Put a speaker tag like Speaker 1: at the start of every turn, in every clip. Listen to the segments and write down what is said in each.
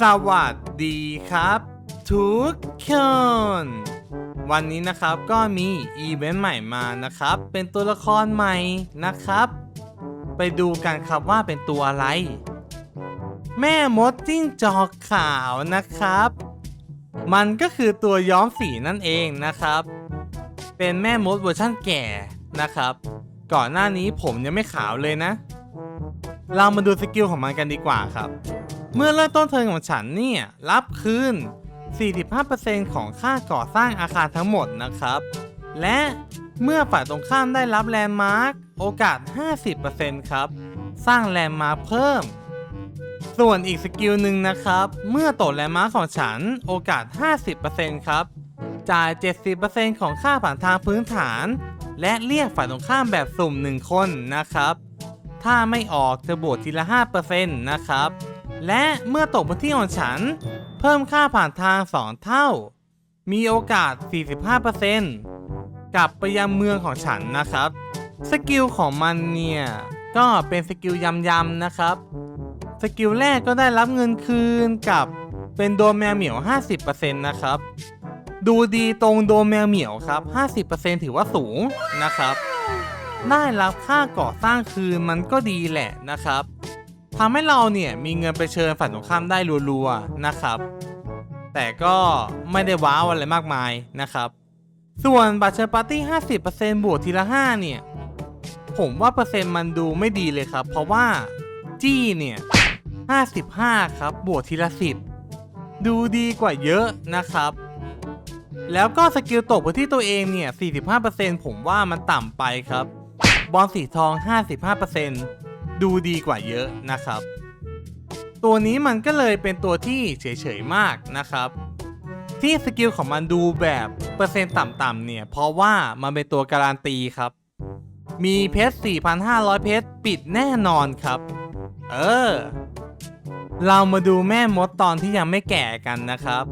Speaker 1: สวัสดีครับ ทุกคนวันนี้นะครับก็มีอีเวนต์ใหม่มานะครับ เป็นตัวละครใหม่นะครับ ไปดูกันครับว่าเป็นตัวอะไร แม่มดจิ้งจอกขาวนะครับ มันก็คือตัวย้อมสีนั่นเองนะครับ เป็นแม่มดเวอร์ชั่นแก่นะครับ ก่อนหน้านี้ผมยังไม่ขาวเลยนะ เรามาดูสกิลของมันกันดีกว่าครับ เมื่อเริ่มต้นเทิร์นของฉันเนี่ย รับคืน 45%ของค่าก่อสร้างอาคารทั้งหมดนะครับ และเมื่อฝ่ายตรงข้ามได้รับแลนด์มาร์คโอกาส 50%ครับ สร้างแลนด์มาร์คเพิ่ม ส่วนอีกสกิลหนึ่งนะครับ เมื่อตกแลนด์มาร์คของฉันโอกาส 50%ครับ จ่าย 70%ของค่าผ่านทางพื้นฐาน และเรียกฝ่ายตรงข้ามแบบสุ่ม 1 คนนะครับ ถ้าไม่ออกจะบวกทีละ 5%นะครับ และเมื่อตกบนที่ของฉัน เพิ่มค่าผ่านทาง 2 เท่า มีโอกาส 45%กลับไปยังเมืองของฉันนะครับ สกิลของมันเนี่ย ก็เป็นสกิลยำยำๆนะครับ สกิลแรกก็ได้รับเงินคืนกับเป็นโดนแมวเหมียว 50%นะครับ ดูดีตรงโดนแมวเหมียวครับ 50%ถือว่าสูงนะครับ ได้รับค่าก่อสร้างคืนมันก็ดีแหละนะครับ ทำให้เราเนี่ยมีเงินไปเชิญฝ่ายตรงข้ามได้รัวๆนะครับ แต่ก็ไม่ได้ว้าวอะไรมากมายนะครับ ส่วนบัตรเชิญปาร์ตี้ 50%บวกทีละ 5 เนี่ย ผมว่าเปอร์เซ็นต์มันดูไม่ดีเลยครับ เพราะว่าจี้เนี่ย 55 ครับ บวกทีละ 10 ดูดีกว่าเยอะนะครับ แล้วก็สกิลตกไปที่ตัวเองเนี่ย 45%ผมว่ามันต่ำไปครับ บอลสีทอง 55% ดูดีกว่าเยอะนะครับ ตัวนี้มันก็เลยเป็นตัวที่เฉยๆมากนะครับ ที่สกิลของมันดูแบบเปอร์เซ็นต์ต่ำๆเนี่ย เพราะว่ามันเป็นตัวการันตีครับ มีเพชร 4,500 เพชรปิดแน่นอนครับ เออ เรามาดูแม่มดตอนที่ยังไม่แก่กันนะครับ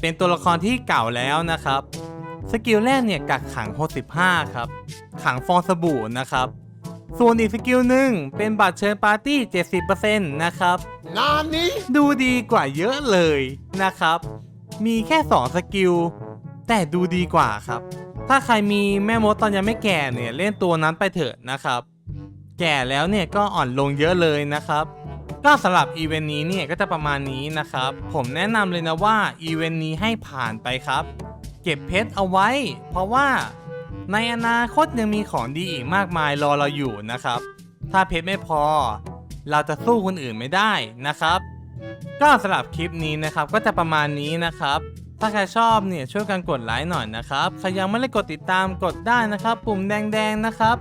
Speaker 1: เป็นตัวละครที่เก่าแล้วนะครับสกิลแรกเนี่ยกักขัง65ครับ ขังฟองสบู่นะครับ ส่วนอีกสกิลหนึ่งเป็นบัตรเชิญปาร์ตี้ 70%นะครับ
Speaker 2: งานนี้
Speaker 1: ดูดีกว่าเยอะเลยนะครับ มีแค่ 2 สกิล แต่ดูดีกว่าครับ ถ้าใครมีแม่มดตอนยังไม่แก่เนี่ย เล่นตัวนั้นไปเถอะนะครับ แก่แล้วเนี่ยก็อ่อนลงเยอะเลยนะครับก็สำหรับอีเวนต์นี้เนี่ยก็จะประมาณนี้นะครับ ผมแนะนำเลยนะว่าอีเวนต์นี้ให้ผ่านไปครับ เก็บเพชรเอาไว้ เพราะว่า ในอนาคตยังมีของดีอีกมากมายรอเราอยู่นะครับ ถ้าเพชรไม่พอ เราจะสู้คนอื่นไม่ได้นะครับ ก็สำหรับคลิปนี้นะครับก็จะประมาณนี้นะครับ ถ้าใครชอบเนี่ยช่วยกันกดไลค์หน่อยนะครับ ใครยังไม่ได้กดติดตามกดได้นะครับ ปุ่มแดงๆนะครับ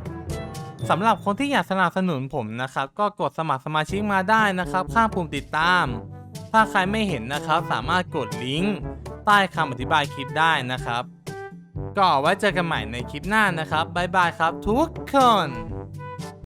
Speaker 1: สำหรับคนที่อยากสนับสนุนผมนะครับ ก็กดสมัครสมาชิกมาได้นะครับ ข้างปุ่มติดตาม ถ้าใครไม่เห็นนะครับ สามารถกดลิงก์ใต้คำอธิบายคลิปได้นะครับ ก็ว่าไว้เจอกันใหม่ในคลิปหน้านะครับบ๊ายบายครับทุกคน